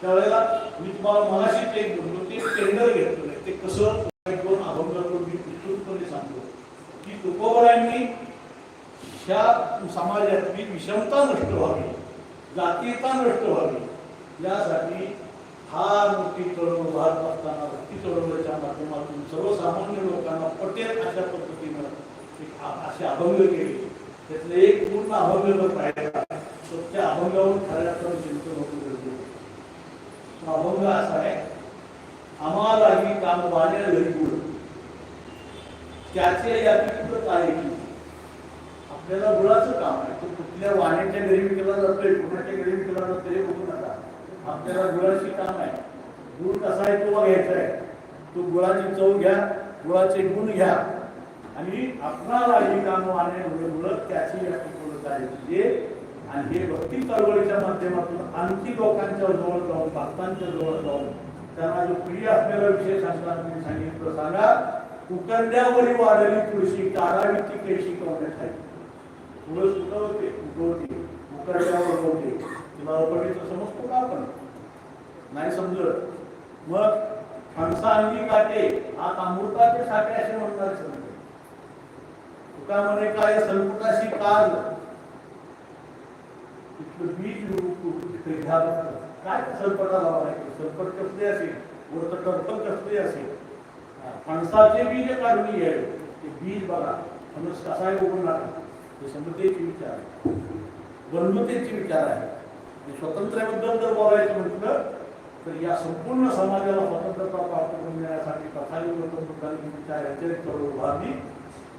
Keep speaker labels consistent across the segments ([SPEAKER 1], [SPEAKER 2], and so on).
[SPEAKER 1] त्यावेळेला मी तुम्हाला मनाशीच एक ते टेंडर घेतलं नाही. ते कसं करून दोन अभंग करून मी विस्तृतपणे सांगतो. की तुकोबरायांनी ह्या समाजातली विषमता नष्ट व्हावी जातीयता नष्ट व्हावी यासाठी हा मोठी चळवळ वाहत असताना भक्ती चळवळीच्या माध्यमातून सर्वसामान्य लोकांना पटेल अशा पद्धतीनं एक असे अभंग केले. त्यातले एक पूर्ण अभंग जर पाहिला तर त्या अभंगावर खऱ्या चिंतन होतं. अभंग असा आहे. आम्हाला ही काम वाण्या घरी गुळ त्याचे या कुठं काय की. आपल्याला गुळाचं काम आहे तो कुठल्या वाण्याच्या घरी विकला जातोय कुणाच्या घरी विकला जातोय हे बघू नका. आपल्याला गुळाची काम आहे गुळ कसा आहे तो घ्यायचा आहे. तो गुळाची चव घ्या गुळाचे गुण घ्या. आणि आपणाला ही काम वाणे त्याची या कुठं आहे. म्हणजे आणि हे भक्ती चळवळीच्या माध्यमातून आणखी लोकांच्या जवळ जाऊन भक्तांच्या जवळ जाऊन त्यांना जो प्रिय असलेला विषय सांगताना तुम्ही सांगितलं सांगा उकरड्यावरी वाढली तुळशी काढावी ती केशी कवण्यात आहे तुळस उगवते उगवते उकरड्यावर उगवते तिला अवघडीचं समजतो का आपण? नाही समजत. मग फणसा अंगी काटे आत अमृताचे साठे असे म्हणणार समजते. तुका म्हणे काय संकटाशी काल इथलं बीज ते तिथे घ्या बघा. काय सलपटाला लावायचं कसले असेल? वरचं टरफल कसले असेल? हा, फणसाचे बीज काढून आहे ते बीज बघा. फणस कसा आहे ते हे समतेचे विचार आहे. बंधुतेचे विचार आहे. हे स्वातंत्र्याबद्दल जर बोलायचं म्हटलं तर या संपूर्ण समाजाला स्वतंत्रता प्राप्त करून देण्यासाठी कथाली बुद्धांनी विचार यांच्या चळवळ उभारली.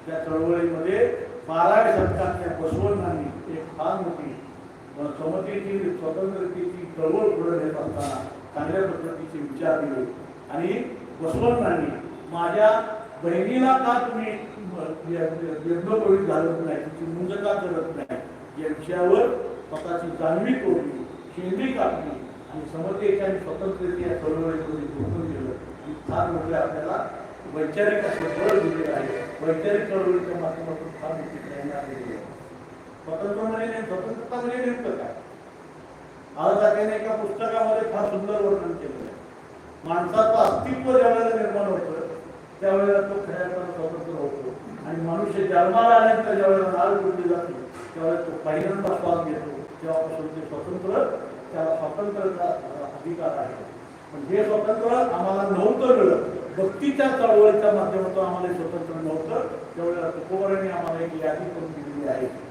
[SPEAKER 1] त्या चळवळीमध्ये बाराव्या शतकातल्या बसवंतांनी एक फार मोठी समतेची स्वतंत्रतेची चळवळ पुढे नेत असताना चांगल्या पद्धतीचे विचार दिले. आणि बसवंतांनी माझ्या बहिणीला का तुम्ही यज्ञोपवीत घालत नाही तिची मुंज का करत नाही? या विषयावर स्वतःची जाणवी कोरली शेंदी कापली आणि समतेच्या आणि स्वतंत्रतेच्या चळवळीमध्ये जोडून गेलं. ही फार मोठे आपल्याला वैचारिक असं बळ दिलेलं आहे. वैचारिक चळवळीच्या माध्यमातून फार मोठी प्रेरणा दिलेली आहे. स्वतंत्र म्हणजे नेम- स्वतंत्रता म्हणजे नेमकं काय? आज त्याने एका पुस्तकामध्ये फार सुंदर वर्णन केलेलं आहे. माणसाचं अस्तित्व ज्यावेळेला निर्माण होतं त्यावेळेला तो खऱ्या अर्थानं स्वतंत्र होतो. आणि मनुष्य जन्माला आल्यानंतर ज्यावेळेला नाळ जोडली जाते त्यावेळेला तो पहिल्यांदा श्वास घेतो. तेव्हापासून ते स्वतंत्र त्याला स्वातंत्र्याचा अधिकार आहे. पण हे स्वतंत्र आम्हाला नव्हतं मिळत. भक्तीच्या चळवळीच्या माध्यमातून आम्हाला स्वतंत्र नव्हतं. त्यावेळेला तुकोबरांनी आम्हाला एक यादी करून दिलेली आहे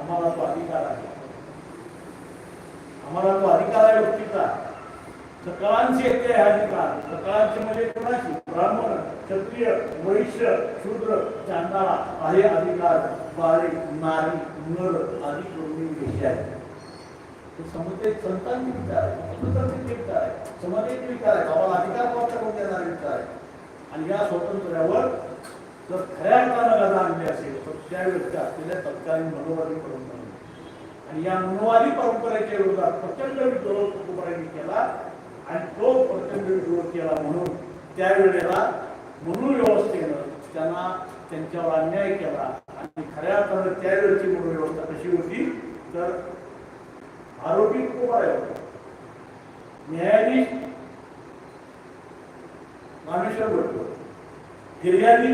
[SPEAKER 1] आम्हाला तो अधिकार आहे आम्हाला तो अधिकार आहे भक्तीचा सकळांचे येते हा अधिकार सकळांचे म्हणजे कोणाची? ब्राह्मण क्षत्रिय वैश्य शूद्र चांदाळा आहे अधिकार बारी नारी नर आदी जोडणी विषय आहे हे संतांचे विचार आहे विचार आहे समाजाचे विचार आहे आम्हाला अधिकार प्राप्त करून देणारे विचार आहे आणि या स्वातंत्र्यावर जर खऱ्या अर्थानं गदा आणली असेल तर त्यावेळेस असलेल्या तत्कालीन मनोवादी परंपरा. आणि या मनोवादी परंपरेच्या विरोधात प्रचंड विरोध कुटुंबांनी केला? आणि तो प्रचंड विरोध केला म्हणून त्यावेळेला म्हणून व्यवस्थेनं त्यांना त्यांच्यावर अन्याय केला. आणि खऱ्या अर्थानं त्यावेळेची म्हणून व्यवस्था कशी होती? तर आरोपी कुटुंबाला आहे न्यायाधीश रामेश्वर भट्ट. फिर्यादी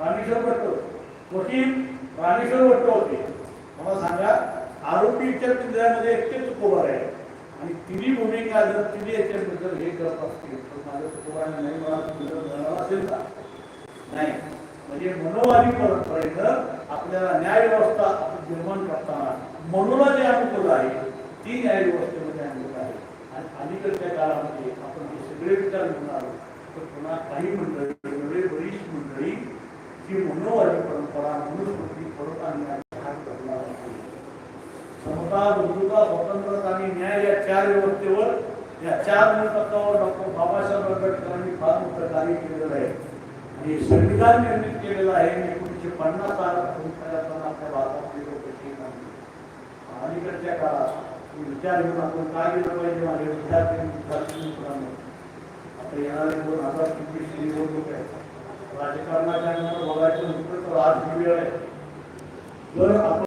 [SPEAKER 1] रामेश्वर भट्ट. वकील रामेश्वर भट्ट होते. मला सांगा आरोपीच्या पिंजऱ्यामध्ये एकटेच चुकोबार आहे आणि तिन्ही भूमिका जर तिन्ही याच्याबद्दल हे करत असतील तर माझ्या कुटुंबाने नाही मला असेल का? नाही. म्हणजे मनोवादी परंपरेनं आपल्याला न्याय व्यवस्था आपण निर्माण करताना मनोला जे अनुकूल आहे. ती न्याय व्यवस्थेमध्ये अनुकूल आहे. आणि अलीकडच्या काळामध्ये आपण हे सगळे विचार घेऊन आलो तर पुन्हा काही मंडळी एवढे बरीच मंडळी जी मनोवादी परंपरा मनुस्मृती परत आणण्यात समता बंधुता स्वतंत्रता आणि न्याय या चार व्यवस्थेवर या चार मूलतत्वावर डॉक्टर बाबासाहेब आंबेडकरांनी फार मोठं कार्य केलेलं आहे. आणि संविधान निर्मित केलेलं आहे. एकोणीसशे पन्नास साल आपल्या भारतातले लोक अलीकडच्या काळात विचार घेऊन आपण काय केलं पाहिजे माझे विद्यार्थी विद्यार्थी मित्रांनो आता येणारे दोन हजार चोवीस निवडणूक आहे. राजकारणाच्या बघायचं म्हटलं तर आज ही वेळ आहे जर आपण